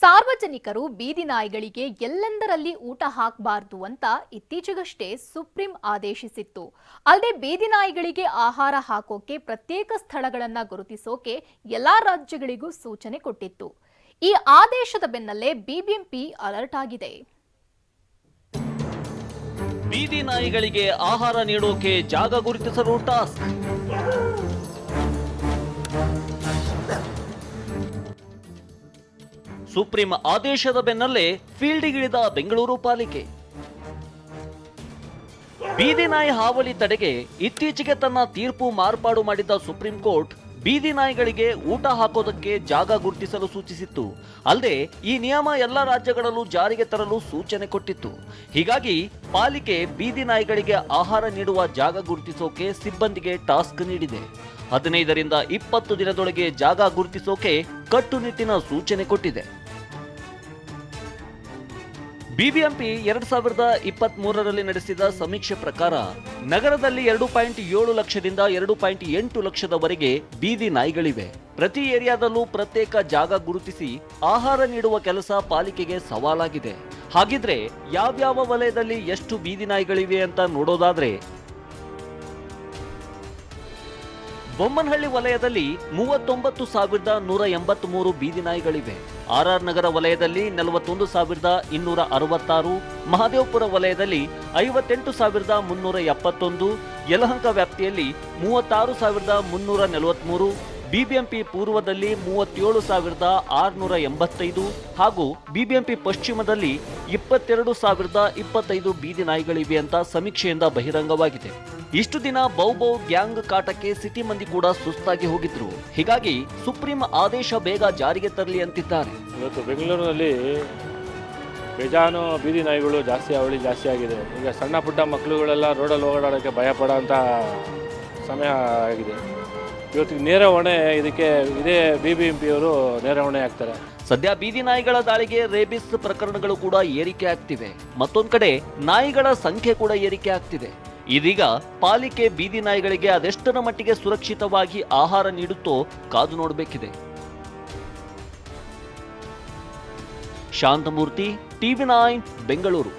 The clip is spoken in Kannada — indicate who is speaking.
Speaker 1: ಸಾರ್ವಜನಿಕರು ಬೀದಿ ನಾಯಿಗಳಿಗೆ ಎಲ್ಲೆಂದರಲ್ಲಿ ಊಟ ಹಾಕಬಾರದು ಅಂತ ಇತ್ತೀಚೆಗಷ್ಟೇ ಸುಪ್ರೀಂ ಆದೇಶಿಸಿತ್ತು. ಅಲ್ಲದೆ ಬೀದಿ ನಾಯಿಗಳಿಗೆ ಆಹಾರ ಹಾಕೋಕೆ ಪ್ರತ್ಯೇಕ ಸ್ಥಳಗಳನ್ನ ಗುರುತಿಸೋಕೆ ಎಲ್ಲಾ ರಾಜ್ಯಗಳಿಗೂ ಸೂಚನೆ ಕೊಟ್ಟಿತ್ತು. ಈ ಆದೇಶದ ಬೆನ್ನಲ್ಲೇ ಬಿಬಿಎಂಪಿ ಅಲರ್ಟ್ ಆಗಿದೆ.
Speaker 2: ಬೀದಿ ನಾಯಿಗಳಿಗೆ ಆಹಾರ ನೀಡೋಕೆ ಜಾಗ ಗುರುತಿಸಲು ಟಾಸ್ಕ್. ಸುಪ್ರೀಂ ಆದೇಶದ ಬೆನ್ನಲ್ಲೇ ಫೀಲ್ಡಿಗಿಳಿದ ಬೆಂಗಳೂರು ಪಾಲಿಕೆ. ಬೀದಿ ನಾಯಿ ಹಾವಳಿ ತಡೆಗೆ ಇತ್ತೀಚೆಗೆ ತನ್ನ ತೀರ್ಪು ಮಾರ್ಪಾಡು ಮಾಡಿದ್ದ ಸುಪ್ರೀಂ ಕೋರ್ಟ್ ಬೀದಿ ನಾಯಿಗಳಿಗೆ ಊಟ ಹಾಕೋದಕ್ಕೆ ಜಾಗ ಗುರುತಿಸಲು ಸೂಚಿಸಿತ್ತು. ಅಲ್ಲದೆ ಈ ನಿಯಮ ಎಲ್ಲ ರಾಜ್ಯಗಳಲ್ಲೂ ಜಾರಿಗೆ ತರಲು ಸೂಚನೆ ಕೊಟ್ಟಿತ್ತು. ಹೀಗಾಗಿ ಪಾಲಿಕೆ ಬೀದಿ ನಾಯಿಗಳಿಗೆ ಆಹಾರ ನೀಡುವ ಜಾಗ ಗುರುತಿಸೋಕೆ ಸಿಬ್ಬಂದಿಗೆ ಟಾಸ್ಕ್ ನೀಡಿದೆ. ಹದಿನೈದರಿಂದ ಇಪ್ಪತ್ತು ದಿನದೊಳಗೆ ಜಾಗ ಗುರುತಿಸೋಕೆ ಕಟ್ಟುನಿಟ್ಟಿನ ಸೂಚನೆ ಕೊಟ್ಟಿದೆ. ಬಿಬಿಎಂಪಿ ಎರಡ್ ಸಾವಿರದ ಇಪ್ಪತ್ತ್ ಮೂರರಲ್ಲಿ ನಡೆಸಿದ ಸಮೀಕ್ಷೆ ಪ್ರಕಾರ, ನಗರದಲ್ಲಿ ಎರಡು ಪಾಯಿಂಟ್ ಏಳು ಲಕ್ಷದಿಂದ ಎರಡು ಪಾಯಿಂಟ್ ಎಂಟು ಲಕ್ಷದವರೆಗೆ ಬೀದಿ ನಾಯಿಗಳಿವೆ. ಪ್ರತಿ ಏರಿಯಾದಲ್ಲೂ ಪ್ರತ್ಯೇಕ ಜಾಗ ಗುರುತಿಸಿ ಆಹಾರ ನೀಡುವ ಕೆಲಸ ಪಾಲಿಕೆಗೆ ಸವಾಲಾಗಿದೆ. ಹಾಗಿದ್ರೆ, ಯಾವ್ಯಾವ ವಲಯದಲ್ಲಿ ಎಷ್ಟು ಬೀದಿ ನಾಯಿಗಳಿವೆ ಅಂತ ನೋಡೋದಾದ್ರೆ ಬೊಮ್ಮನಹಳ್ಳಿ ವಲಯದಲ್ಲಿ ಮೂವತ್ತೊಂಬತ್ತು ಸಾವಿರದ ನೂರ ಎಂಬತ್ತ್ ಮೂರು ಬೀದಿ ನಾಯಿಗಳಿವೆ. ಆರ್ಆರ್ ನಗರ ವಲಯದಲ್ಲಿ ನಲವತ್ತೊಂದು ಸಾವಿರದ ಇನ್ನೂರ ಅರವತ್ತಾರು, ಮಹದೇವಪುರ ವಲಯದಲ್ಲಿ ಐವತ್ತೆಂಟು ಸಾವಿರದ ಮುನ್ನೂರ ಎಪ್ಪತ್ತೊಂದು, ಯಲಹಂಕ ವ್ಯಾಪ್ತಿಯಲ್ಲಿ ಮೂವತ್ತಾರು ಸಾವಿರದ ಮುನ್ನೂರ ನಲವತ್ಮೂರು ಬಿಬಿಎಂಪಿ ಪೂರ್ವದಲ್ಲಿ ಮೂವತ್ತೇಳು ಸಾವಿರದ ಆರುನೂರ ಎಂಬತ್ತೈದು ಹಾಗೂ ಬಿಬಿಎಂಪಿ ಪಶ್ಚಿಮದಲ್ಲಿ ಇಪ್ಪತ್ತೆರಡು ಸಾವಿರದ ಇಪ್ಪತ್ತೈದು ಬೀದಿ ನಾಯಿಗಳಿವೆ ಅಂತ ಸಮೀಕ್ಷೆಯಿಂದ ಬಹಿರಂಗವಾಗಿದೆ. ಇಷ್ಟು ದಿನ ಬೌಬೌ ಗ್ಯಾಂಗ್ ಕಾಟಕ್ಕೆ ಸಿಟಿ ಮಂದಿ ಕೂಡ ಸುಸ್ತಾಗಿ ಹೋಗಿದ್ರು. ಹೀಗಾಗಿ ಸುಪ್ರೀಂ ಆದೇಶ ಬೇಗ ಜಾರಿಗೆ ತರಲಿ ಅಂತಿದ್ದಾರೆ.
Speaker 3: ಇವತ್ತು ಬೆಂಗಳೂರಿನಲ್ಲಿ ಬೇಜಾನು ಬೀದಿ ನಾಯಿಗಳು ಜಾಸ್ತಿ ಅವಳಿ ಜಾಸ್ತಿ ಆಗಿದೆ. ಈಗ ಸಣ್ಣ ಪುಟ್ಟ ಮಕ್ಕಳುಗಳೆಲ್ಲ ರೋಡಲ್ಲಿ ಓಡಾಡೋಕ್ಕೆ ಭಯ ಸಮಯ ಆಗಿದೆ. ಇವತ್ತಿಗೆ ನೇರ ಹೊಣೆ ಇದಕ್ಕೆ, ಇದೇ ಬಿ ಬಿ ಎಂ ಪಿಯವರು ನೇರ ಹೊಣೆ ಆಗ್ತಾರೆ
Speaker 2: ಸದ್ಯ ಬೀದಿ ನಾಯಿಗಳ ದಾಳಿಗೆ ರೇಬಿಸ್ ಪ್ರಕರಣಗಳು ಕೂಡ ಏರಿಕೆ ಆಗ್ತಿವೆ. ಮತ್ತೊಂದು ಕಡೆ ನಾಯಿಗಳ ಸಂಖ್ಯೆ ಕೂಡ ಏರಿಕೆ ಆಗ್ತಿದೆ. ಇದೀಗ ಪಾಲಿಕೆ ಬೀದಿ ನಾಯಿಗಳಿಗೆ ಅದೆಷ್ಟರ ಮಟ್ಟಿಗೆ ಸುರಕ್ಷಿತವಾಗಿ ಆಹಾರ ನೀಡುತ್ತೋ ಕಾದು ನೋಡಬೇಕಿದೆ. Shanthamurthy, TV nine, Bengaluru.